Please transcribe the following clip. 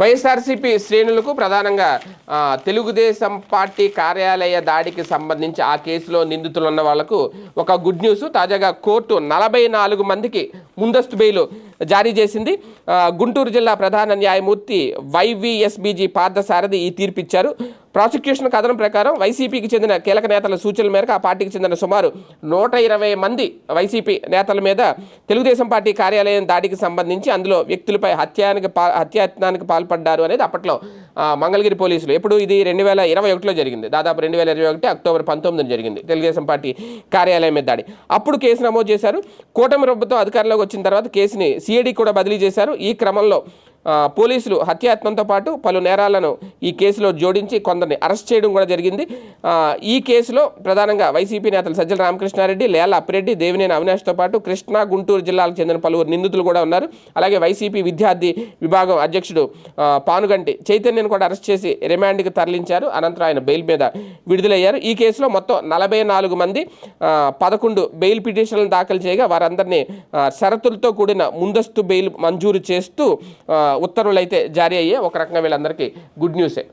వైఎస్ఆర్సీపీ శ్రేణులకు ప్రధానంగా తెలుగుదేశం పార్టీ కార్యాలయ దాడికి సంబంధించి ఆ కేసులో నిందితులు ఉన్న వాళ్ళకు ఒక గుడ్ న్యూస్. తాజాగా కోర్టు నలభై నాలుగు మందికి ముందస్తు బెయిల్ జారీ చేసింది. గుంటూరు జిల్లా ప్రధాన న్యాయమూర్తి వైవిఎస్బిజి పార్థసారథి ఈ తీర్పు ఇచ్చారు ప్రాసిక్యూషన్ కథనం ప్రకారం వైసీపీకి చెందిన కీలక నేతల సూచనల మేరకు ఆ పార్టీకి చెందిన సుమారు నూట ఇరవై మంది వైసీపీ నేతల మీద తెలుగుదేశం పార్టీ కార్యాలయం దాడికి సంబంధించి అందులో వ్యక్తులపై హత్యానికి పా హత్యాయత్నానికి పాల్పడ్డారు అనేది అప్పట్లో మంగళగిరి పోలీసులు. ఎప్పుడు ఇది రెండు వేల ఇరవై ఒకటిలో జరిగింది. దాదాపు రెండు వేల ఇరవై ఒకటి అక్టోబర్ పంతొమ్మిదిన జరిగింది తెలుగుదేశం పార్టీ కార్యాలయం మీద దాడి. అప్పుడు కేసు నమోదు చేశారు. కూటమి ప్రభుత్వం అధికారంలోకి వచ్చిన తర్వాత కేసుని సిఐడి కూడా బదిలీ చేశారు. ఈ క్రమంలో పోలీసులు హత్యాయత్నంతో పాటు పలు నేరాలను ఈ కేసులో జోడించి కొందరిని అరెస్ట్ చేయడం కూడా జరిగింది. ఈ కేసులో ప్రధానంగా వైసీపీ నేతలు సజ్జల రామకృష్ణారెడ్డి లేల అప్పిరెడ్డి దేవినేని అవినాష్తో పాటు కృష్ణా గుంటూరు జిల్లాలకు చెందిన పలువురు నిందితులు కూడా ఉన్నారు. అలాగే వైసీపీ విద్యార్థి విభాగం అధ్యక్షుడు పానుగంటి చైతన్యను కూడా అరెస్ట్ చేసి రిమాండ్కి తరలించారు. అనంతరం ఆయన బెయిల్ మీద విడుదలయ్యారు. ఈ కేసులో మొత్తం నలభై నాలుగు మంది పదకొండు బెయిల్ పిటిషన్లను దాఖలు చేయగా వారందరినీ షరతులతో కూడిన ముందస్తు బెయిల్ మంజూరు చేస్తూ ఉత్తర్వులు అయితే జారీ అయ్యాయి ఒక రకంగా వీళ్ళందరికీ గుడ్ న్యూసే.